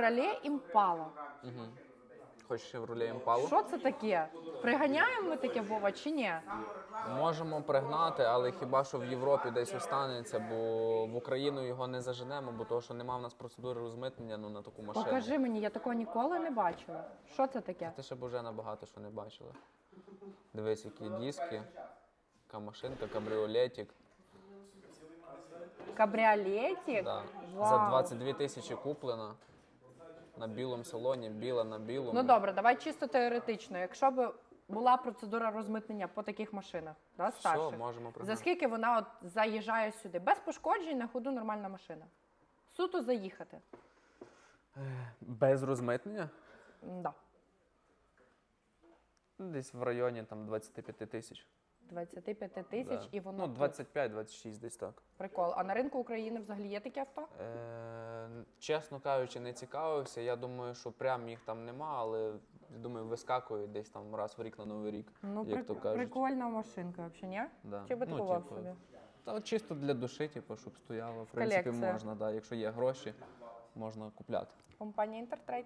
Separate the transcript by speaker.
Speaker 1: Chevrolet Impala.
Speaker 2: Хочеш Chevrolet Impala?
Speaker 1: Що це таке? Приганяємо ми таке Вова чи ні?
Speaker 2: Можемо пригнати, але хіба що в Європі десь останеться, бо в Україну його не заженемо, бо того, що нема в нас процедури розмитнення ну, на таку машину.
Speaker 1: Покажи мені, я такого ніколи не бачила. Що це таке?
Speaker 2: Ти ще б уже набагато що не бачила. Дивись, які диски, яка машинка, кабріолетик.
Speaker 1: Кабріолетик?
Speaker 2: Да.
Speaker 1: Вау.
Speaker 2: За 22 тисячі куплена. На білому салоні, біла на білому.
Speaker 1: Ну добре, давай чисто теоретично. Якщо б була процедура розмитнення по таких машинах, да,
Speaker 2: Все,
Speaker 1: старших,
Speaker 2: можемо
Speaker 1: за скільки вона от заїжджає сюди? Без пошкоджень на ходу нормальна машина. Суто заїхати.
Speaker 2: Без розмитнення?
Speaker 1: Да.
Speaker 2: Десь в районі там 25 тисяч.
Speaker 1: 25 тисяч
Speaker 2: Да.
Speaker 1: і воно
Speaker 2: Ну,
Speaker 1: тут.
Speaker 2: 25-26 десь так.
Speaker 1: прикол. А на ринку України взагалі є таке авто?
Speaker 2: Е, чесно кажучи, не цікавився. Я думаю, що прям їх там нема, але думаю, вискакують десь там раз в рік на новий рік.
Speaker 1: Ну,
Speaker 2: як то кажуть.
Speaker 1: прикольна машинка, взагалі, ні?
Speaker 2: Да.
Speaker 1: Чи би
Speaker 2: Ну,
Speaker 1: купував
Speaker 2: типу,
Speaker 1: собі?
Speaker 2: Та чисто для душі, типу, щоб стояло. В принципі,
Speaker 1: Колекція.
Speaker 2: можна, да. якщо є гроші, можна купляти.
Speaker 1: Компанія Інтертрейд.